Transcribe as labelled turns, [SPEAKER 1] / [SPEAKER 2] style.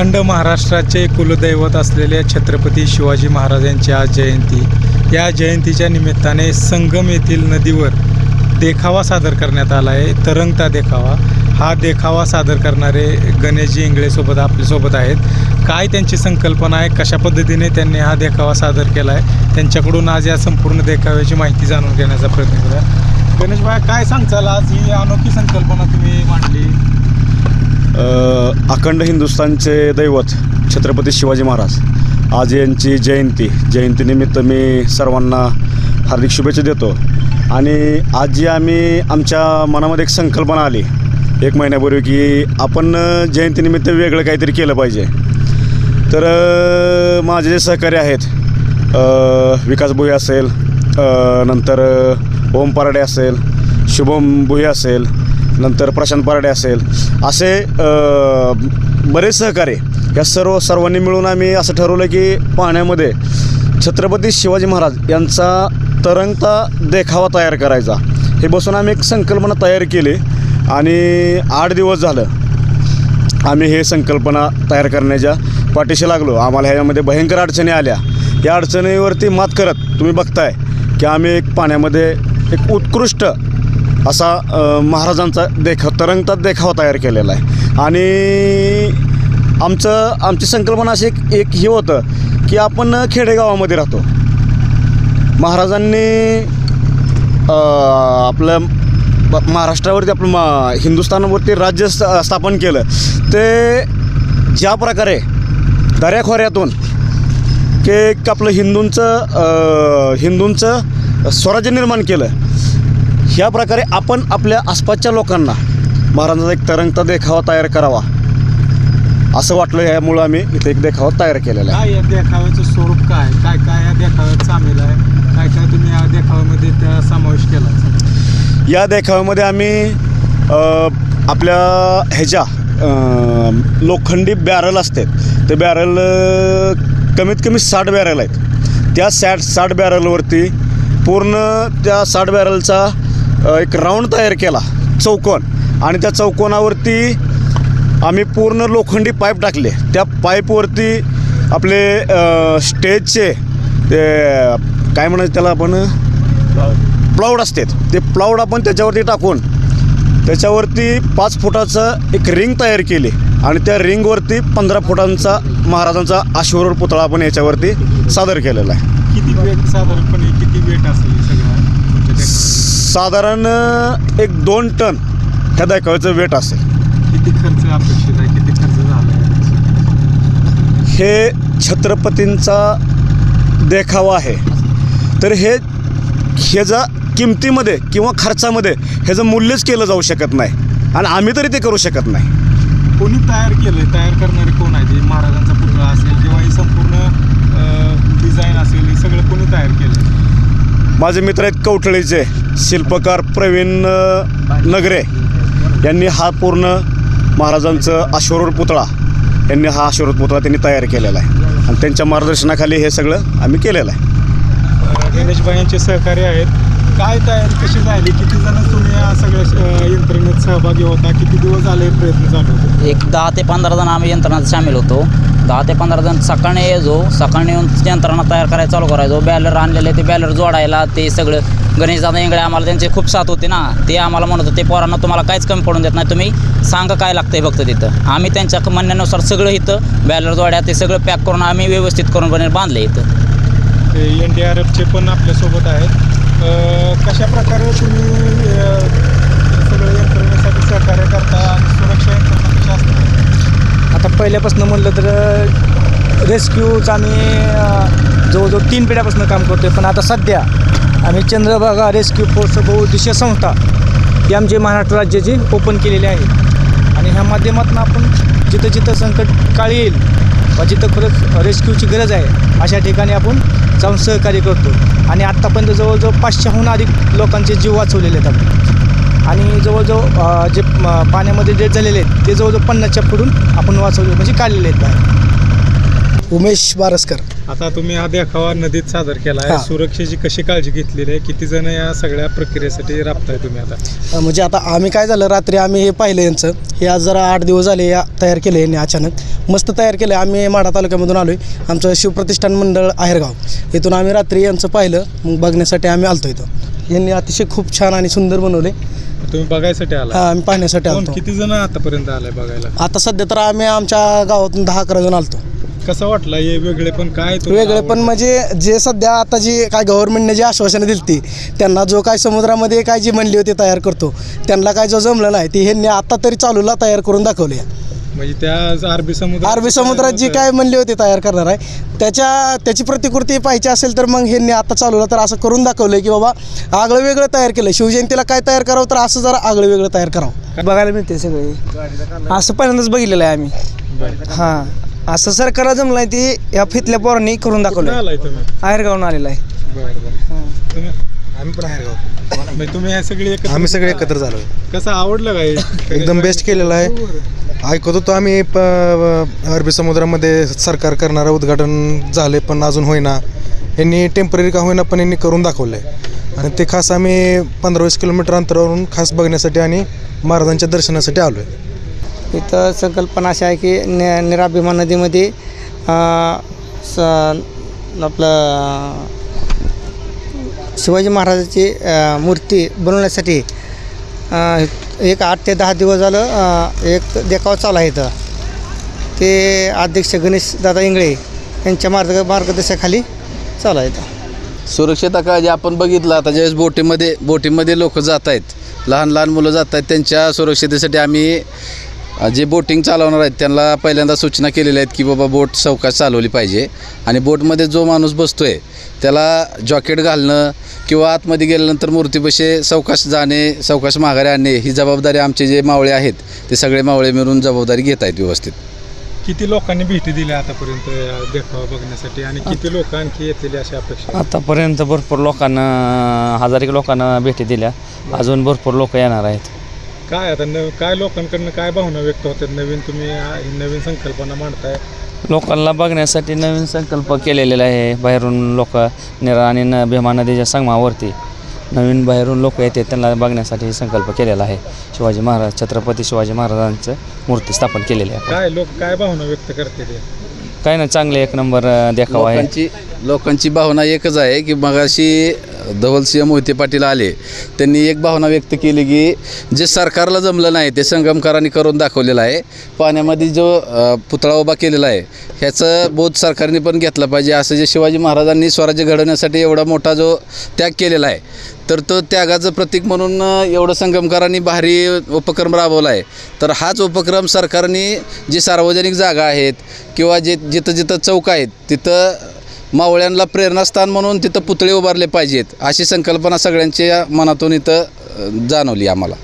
[SPEAKER 1] अखंड महाराष्ट्राचे कुलदैवत असलेल्या छत्रपती शिवाजी महाराजांची आज जयंती. या जयंतीच्या निमित्ताने संगम येथील नदीवर देखावा सादर करण्यात आला आहे. तरंगता देखावा. हा देखावा सादर करणारे गणेशजी इंगळेसोबत आपल्यासोबत आहेत. काय त्यांची संकल्पना आहे? कशा पद्धतीने त्यांनी हा देखावा सादर केला आहे? त्यांच्याकडून आज या संपूर्ण देखाव्याची माहिती जाणून घेण्याचा प्रयत्न करूया. गणेश भाई काय सांगचाल आज ही अनोखी संकल्पना तुम्ही मांडली.
[SPEAKER 2] अखंड हिंदुस्थानचे दैवत छत्रपती शिवाजी महाराज. आज यांची जयंती. जयंतीनिमित्त मी सर्वांना हार्दिक शुभेच्छा देतो. आणि आज जी आम्ही आमच्या मनामध्ये एक संकल्पना आली एक महिन्यापूर्वी की आपण जयंतीनिमित्त वेगळं काहीतरी केलं पाहिजे. तर माझे जे सहकारी आहेत विकास भुई असेल नंतर ओम पारडे असेल शुभम भुई असेल नंतर प्रशांत पारडे असेल असे बरेच सहकारी या सर्व सर्वांनी मिळून आम्ही असं ठरवलं की पाण्यामध्ये छत्रपती शिवाजी महाराज यांचा तरंगता देखावा तयार करायचा. हे बसून आम्ही एक संकल्पना तयार केली आणि आठ दिवस झालं आम्ही हे संकल्पना तयार करण्याच्या पाठीशी लागलो. आम्हाला ह्याच्यामध्ये भयंकर अडचणी आल्या. या अडचणीवरती मात करत तुम्ही बघताय की आम्ही एक पाण्यामध्ये एक उत्कृष्ट असा महाराजांचा देखा तरंगता देखावा तयार केलेला आहे. आणि आमचं आमची संकल्पना अशी एक एक हे होतं की आपण खेडेगावामध्ये राहतो. महाराजांनी आपलं ब- महाराष्ट्रावरती आपलं मा हिंदुस्थानावरती राज्य स्थापन केलं. ते ज्या प्रकारे दऱ्याखोऱ्यातून की एक आपलं हिंदूंचं हिंदूंचं स्वराज्य निर्माण केलं ह्या प्रकारे आपण आपल्या आसपासच्या लोकांना महाराजांचा एक तरंगता देखावा तयार करावा. असं वाटलं यामुळं आम्ही इथे एक देखावा तयार केलेला आहे.
[SPEAKER 1] काय या देखाव्याचं स्वरूप काय काय काय या देखाव्यात सामील आहे? काय काय तुम्ही या देखाव्यामध्ये त्या समावेश केला
[SPEAKER 2] या देखाव्यामध्ये आम्ही आपल्या ह्याच्या लोखंडी बॅरल असतात ते बॅरल कमीत कमी साठ बॅरल आहेत. त्या सॅट साठ बॅरलवरती पूर्ण त्या साठ बॅरलचा एक राऊंड तयार केला चौकोन. आणि त्या चौकोनावरती आम्ही पूर्ण लोखंडी पाईप टाकले. त्या पाईपवरती आपले स्टेजचे ते काय म्हणायचं त्याला आपण? प्लाऊड असतात ते प्लाऊड आपण त्याच्यावरती टाकून त्याच्यावरती पाच फुटाचं एक रिंग तयार केली. आणि त्या रिंगवरती पंधरा फुटांचा महाराजांचा अश्वरूढ पुतळा आपण याच्यावरती सादर केलेला आहे.
[SPEAKER 1] किती वेट साधारणपणे किती वेट असेल सगळं?
[SPEAKER 2] साधारण एक दोन टन ह्या देखाव्याचं वेट असेल.
[SPEAKER 1] किती खर्च अपेक्षित आहे? किती खर्च झाला
[SPEAKER 2] हे छत्रपतींचा देखावा आहे. तर हे ह्याचा किमतीमध्ये किंवा खर्चामध्ये ह्याचं मूल्यच केलं जाऊ शकत नाही आणि आम्ही तरी ते करू शकत नाही.
[SPEAKER 1] कोणी तयार केलं तयार करणारे कोण आहे ते महाराजांचा पुतळा असेल किंवा ही संपूर्ण डिझाईन असेल हे सगळं कोणी तयार केलं
[SPEAKER 2] माझे मित्र आहेत कवठळीचे. शिल्पकार प्रवीण नगरे यांनी हा पूर्ण महाराजांचं अश्वरूढ पुतळा यांनी हा अश्वरूढ पुतळा त्यांनी तयार केलेला आहे. आणि त्यांच्या मार्गदर्शनाखाली हे सगळं आम्ही केलेलं आहे.
[SPEAKER 1] गणेशबाईंचे यांचे सहकारी आहेत. काय तयारी कशी झाली? किती जण तुम्ही या सगळ्या यंत्रणेत सहभागी होता? किती दिवस झाले प्रयत्न चालू होते?
[SPEAKER 3] एक दहा ते पंधरा जण आम्ही यंत्रणात सामील होतो. दहा ते पंधरा जण सकाळी यायचो. सकाळी येऊन यंत्रणा तयार करायला चालू करायचो. बॅलर आणलेले ते बॅलर जोडायला ते सगळं. गणेशदादा इंगळे आम्हाला त्यांचे खूप साथ होते ना. ते आम्हाला म्हणत होते पोरांना तुम्हाला काहीच कमी पडून देत नाही. तुम्ही सांगा काय लागतंय फक्त तिथं. आम्ही त्यांच्या म्हणण्यानुसार सगळं इथं बॅलर जोड्या ते सगळं पॅक करून आम्ही व्यवस्थित करून बांधले इथं.
[SPEAKER 1] एन डी आर एफचे पण आपल्यासोबत आहेत. कशा प्रकारे तुम्ही सगळं यंत्रणेसाठी सहकार्य करता आणि सुरक्षा यंत्रणा कशा असतात
[SPEAKER 4] आता पहिल्यापासून म्हणलं तर रेस्क्यूचं आम्ही जवळजवळ तीन पिढ्यापासून काम करतो आहे पण आता सध्या आम्ही चंद्रभागा रेस्क्यू फोर्स बहुउद्देशीय संस्था ही आमची महाराष्ट्र राज्याची ओपन केलेली आहे. आणि ह्या माध्यमातून आपण जिथं जिथं संकट काळ येईल वा जिथं खरंच रेस्क्यूची गरज आहे. अशा ठिकाणी आपण जाऊन सहकार्य करतो. आणि आत्तापर्यंत जवळजवळ पाचशेहून अधिक लोकांचे जीव वाचवलेले आहेत आपण. आणि जवळजवळ जे पाण्यामध्ये डेट झालेले आहेत ते जवळजवळ पन्नासच्या पुढून आपण वाचवले म्हणजे काढलेले आहेत बाहेर.
[SPEAKER 5] उमेश बारसकर
[SPEAKER 1] आता तुम्ही हा देखावा नदीत सादर केला आहे
[SPEAKER 5] हा.
[SPEAKER 1] सुरक्षेची कशी काळजी घेतलेली आहे? किती जण या सगळ्या प्रक्रियेसाठी राबताय तुम्ही आता?
[SPEAKER 5] अ, म्हणजे आता आम्ही काय झालं? रात्री आम्ही हे पाहिलं यांचं. हे आज जरा आठ दिवस झाले या तयार केलं यांनी अचानक. मस्त तयार केलं. आम्ही माढा तालुक्यामधून आलो आहे आमचं शिवप्रतिष्ठान मंडळ आहेरगाव. इथून आम्ही रात्री यांचं पाहिलं. मग बघण्यासाठी आम्ही आलतो इथं. यांनी अतिशय खूप छान आणि सुंदर बनवले.
[SPEAKER 1] तुम्ही बघायसाठी आला?
[SPEAKER 5] हा, आम्ही पाहण्यासाठी
[SPEAKER 1] कोण
[SPEAKER 5] आलतो.
[SPEAKER 1] किती जण आतापर्यंत आलाय बघायला?
[SPEAKER 5] आता सध्या तर आम्ही आमच्या गावातून दहा अकरा जण आलतो.
[SPEAKER 1] कसं वाटलं? हे वेगळे पण काय
[SPEAKER 5] वेगळे पण
[SPEAKER 1] आवडलं?
[SPEAKER 5] म्हणजे जे सध्या आता जी काय गव्हर्नमेंटने जी आश्वासनं दिली ती त्यांना जो काय समुद्रामध्ये काय जी म्हणली होती तयार करतो त्यांना काय जो जमलं नाही ती ह्यांनी आता तरी चालूला तयार करून दाखवली
[SPEAKER 1] म्हणजे त्या अरबी समुद्र
[SPEAKER 5] अरबी समुद्रात जी काय म्हणली होती तयार करणार आहे त्याच्या त्याची प्रतिकृती पाहिजे असेल तर मग ह्यांनी आता चालवलं तर असं करून दाखवलं की बाबा आगळं वेगळं तयार केलं शिवजयंतीला काय तयार करावं तर असं जरा आगळं वेगळं तयार करावं.
[SPEAKER 4] बघायला मिळते सगळे. असं पहिल्यांदाच बघितलेलं आहे आम्ही. हां. असं सरकारला जमलं आहे ती या फितल्या पोरांनी करून दाखवलं
[SPEAKER 1] आलाय तुम्ही?
[SPEAKER 4] आहेरगावून आलेलं आहे.
[SPEAKER 1] बरं बरं. तुम्ही?
[SPEAKER 6] आम्ही पण
[SPEAKER 1] म्हणजे तुम्ही हे सगळे एकत्र
[SPEAKER 6] आम्ही सगळे एकत्र झालो.
[SPEAKER 1] कसं आवडलं काय?
[SPEAKER 6] एकदम बेस्ट केलेलं आहे. ऐकत होतो आम्ही प अरबी समुद्रामध्ये सरकार करणारं उद्घाटन झाले पण अजून होईना. यांनी टेंपररी का होईना पण यांनी करून दाखवलं आहे आणि ते खास आम्ही पंधरा वीस किलोमीटर अंतरावरून खास बघण्यासाठी आणि महाराजांच्या दर्शनासाठी आलो आहे
[SPEAKER 4] इथं संकल्पना अशी आहे की नि निराभिमा नदीमध्ये स आपलं शिवाजी महाराजाची मूर्ती बनवण्यासाठी एक आठ ते दहा दिवस झालं एक देखाव चालू आहे इथं. ते अध्यक्ष गणेश दादा इंगळे यांच्या मार्ग मार्गदर्शनाखाली चालू आहे इथं.
[SPEAKER 7] का काळजी आपण बघितलं. आता ज्यावेळेस बोटीमध्ये बोटीमध्ये लोक जात आहेत लहान लहान मुलं जात आहेत त्यांच्या सुरक्षितेसाठी आम्ही जे बोटिंग चालवणार आहेत त्यांना पहिल्यांदा सूचना केलेल्या आहेत की बाबा बोट सावकाश चालवली पाहिजे. आणि बोटमध्ये जो माणूस बसतो आहे त्याला जॉकेट घालणं किंवा आतमध्ये गेल्यानंतर मूर्तीपाशी सावकाश जाणे सावकाश माघारी आणणे ही जबाबदारी आमचे जे मावळे आहेत ते सगळे मावळे मिळून जबाबदारी घेत आहेत व्यवस्थित.
[SPEAKER 1] किती लोकांनी भेटी दिल्या आतापर्यंत देखावा बघण्यासाठी? आणि किती लोक आणखी येतील अशी अपेक्षा?
[SPEAKER 8] आतापर्यंत भरपूर लोकांना हजारिक लोकांना भेटी दिल्या. अजून भरपूर लोक येणार आहेत.
[SPEAKER 1] काय आता न काय लोकांकडनं काय भावना व्यक्त होतात? नवीन तुम्ही आ, ही नवीन संकल्पना मांडताय.
[SPEAKER 8] लोकांना बघण्यासाठी नवीन संकल्प केलेला आहे. बाहेरून लोक निरा आणि न भीमा नदीच्या संगमावरती नवीन बाहेरून लोक येते त्यांना बघण्यासाठी संकल्प केलेला आहे. शिवाजी महाराज छत्रपती शिवाजी महाराजांचं मूर्ती स्थापन केलेली आहे.
[SPEAKER 1] काय लोक काय भावना व्यक्त करते ते
[SPEAKER 8] काय ना चांगले एक नंबर अं, देखावा आहे.
[SPEAKER 7] लोकांची लोकांची भावना एकच आहे की मगाशी धवल सिंह मोहिते पाटील आले त्यांनी एक भावना व्यक्त केली की जे सरकारला जमलं नाही ते संगमकारांनी करून दाखवलेलं आहे. पाण्यामध्ये जो पुतळा उभा केलेला आहे ह्याचं बोध सरकारने पण घेतला पाहिजे. असं जे शिवाजी महाराजांनी स्वराज्य घडवण्यासाठी एवढा मोठा जो त्याग केलेला आहे तर तो त्यागाचं प्रतीक म्हणून एवढं संगमकारांनी भारी उपक्रम राबवला आहे. तर हाच उपक्रम सरकारने जी सार्वजनिक जागा आहेत किंवा जे जिथं जिथं चौक आहेत तिथं मावळ्यांना प्रेरणास्थान म्हणून तिथं पुतळे उभारले पाहिजेत अशी संकल्पना सगळ्यांच्या मनातून इथं जाणवली आम्हाला.